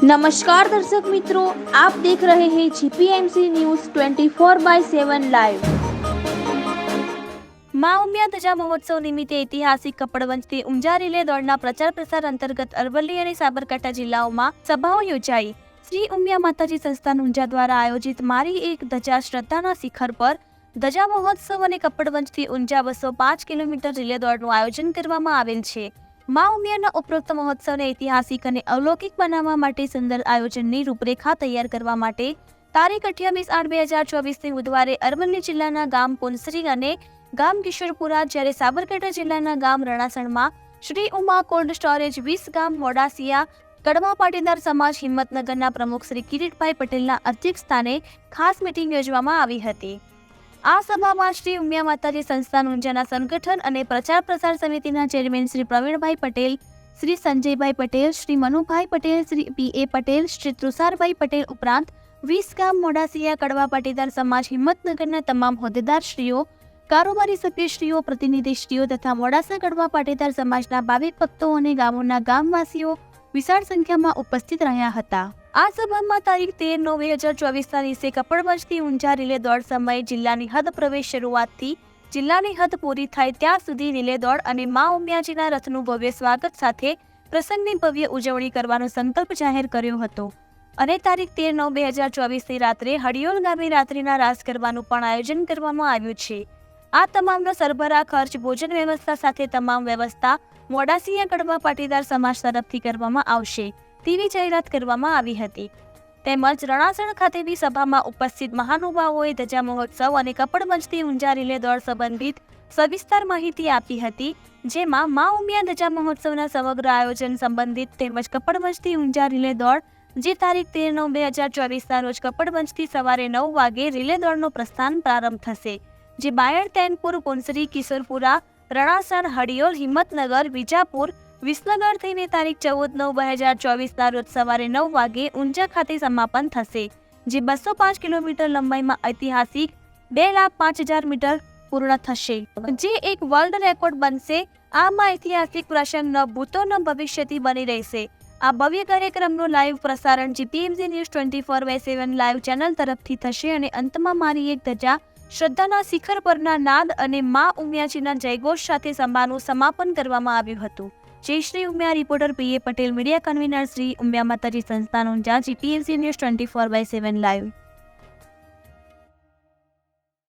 નમસ્કાર દર્શક મિત્રો, આપ દેખ રહે હૈ જીપીએમસી ન્યૂઝ 24 બાય 7 લાઈવ મા ઉમિયા ધજા મહોત્સવ નિમિત્તે ઐતિહાસિક કપડવંજથી ઊંઝા રિલે દોડના પ્રચાર પ્રસાર અંતર્ગત અરવલ્લી અને સાબરકાંઠા જિલ્લાઓમાં સભાઓ યોજાઈ. શ્રી ઉમિયા માતાજી સંસ્થાન ઊંઝા દ્વારા આયોજિત મારી એક ધજા શ્રદ્ધાના શિખર પર ધજા મહોત્સવ અને કપડવંજથી ઊંઝા બસો પાંચ કિલોમીટર રિલે દોડનું આયોજન કરવામાં આવેલ છે. મા ઉમિયાના ઉપરોક્ત મહોત્સવને ઐતિહાસિક અને અલૌકિક બનાવવા માટે સુંદર આયોજનની રૂપરેખા તૈયાર કરવા માટે તારીખ અઠ્યાવીસ આઠ બે હજાર ચોવીસથી બુધવારે અરવલ્લી જિલ્લાના ગામ પુનસરી અને ગામ કિશોરપુરા, જ્યારે સાબરકાંઠા જિલ્લાના ગામ રણાસણમાં શ્રી ઉમા કોલ્ડ સ્ટોરેજ વીસ ગામ મોડાસિયા, કડવા પાટીદાર સમાજ હિંમતનગરના પ્રમુખ શ્રી કિરીટભાઈ પટેલના અધ્યક્ષ સ્થાને ખાસ મિટિંગ યોજવામાં આવી હતી. આ સભામાં શ્રી ઉમિયા માતાજી સંસ્થાન ઊંઝાના સંગઠન અને પ્રચાર પ્રસાર સમિતિના chairman Shri Pravinbhai Patel, Shri Sanjaybhai Patel, Shri Manubhai Patel, Shri P A Patel, Shri Tusharbhai Patel ઉપરાંત વીસ ગામ મોડાસિયા કડવા પાટીદાર સમાજ હિંમતનગરના તમામ હોદ્દેદારશ્રીઓ, કારોબારી સભ્યશ્રીઓ, પ્રતિનિધિશ્રીઓ તથા મોડાસા કડવા પાટીદાર સમાજના ભાવિક ભક્તો અને ગામોના ગામવાસીઓ વિશાળ સંખ્યામાં ઉપસ્થિત રહ્યા હતા. આ સભામાં તારીખ તેર નવ બે હજાર ચોવીસના દિવસે કપડવંજથી ઊંઝા રિલે દોડ સમયે જિલ્લાની હદ પ્રવેશ શરૂઆતથી જિલ્લાની હદ પૂરી થાય ત્યાં સુધી રિલે દોડ અને મા ઉમિયાજીના રથનું ભવ્ય સ્વાગત સાથે પ્રસંગની ભવ્ય ઉજવણી કરવાનો સંકલ્પ જાહેર કર્યો હતો. અને તારીખ તેર નવ બે હજાર ચોવીસની રાત્રે હડિયોલ ગામે રાત્રિના રાસ કરવાનું પણ આયોજન કરવામાં આવ્યું છે. આ તમામનો સરભરા ખર્ચ, ભોજન વ્યવસ્થા સાથે તમામ વ્યવસ્થા મોડાસિયા કડવા પાટીદાર સમાજ તરફથી કરવામાં આવશે. તેવી જાહેરાત કરવામાં આવી હતી. તેમજ રણાસણ ખાતેની સભામાં ઉપસ્થિત મહાનુભાવોએ ધજા મહોત્સવ અને કપડમંચથી ઊંઝા રિલે દોડ સંબંધિત સવિસ્તાર માહિતી આપી હતી, જેમાં મા ઉમિયા ધજા મહોત્સવના સમગ્ર આયોજન સંબંધિત તેમજ કપડમંચથી ઊંઝા રિલે દોડ, જે તારીખ તેર નવ બે હજાર ચોવીસના રોજ કપડવંજથી સવારે નવ વાગે રિલે દોડનો પ્રસ્થાન પ્રારંભ થશે. જે બાયડ, તૈનપુર, પુનસરી, કિશોરપુરા રણાસણ હડિયોલ હિંમતનગર, વિજાપુર, વિસનગર થઈને તારીખ ચૌદ નવ બે હજાર ચોવીસના રોજ સવારે નવ વાગે ઊંઝા ખાતે સમાપન થશે, જે બસો પાંચ કિલોમીટર લંબાઈમાં ઐતિહાસિક બે લાખ પાંચ હજાર મીટર પૂર્ણ થશે. જે એક વર્લ્ડ રેકોર્ડ બનશે, આમાં ઐતિહાસિક પ્રસંગ ન ભૂતો ન ભવિષ્યથી બની રહેશે. આ ભવ્ય કાર્યક્રમનું લાઈવ પ્રસારણ GPMC news twenty four by seven live channel તરફથી થશે અને અંતમાં મારી એક ધજા શ્રદ્ધાના શિખર પરના નાદ અને મા ઉમિયાજીના જયઘોષ સાથે સભાનું સમાપન કરવામાં આવ્યું હતું. જય Shri Umiya reporter PA Patel, media convener Shri Umiya Mataji સંસ્થાનું Unjha GPMC news twenty four by seven live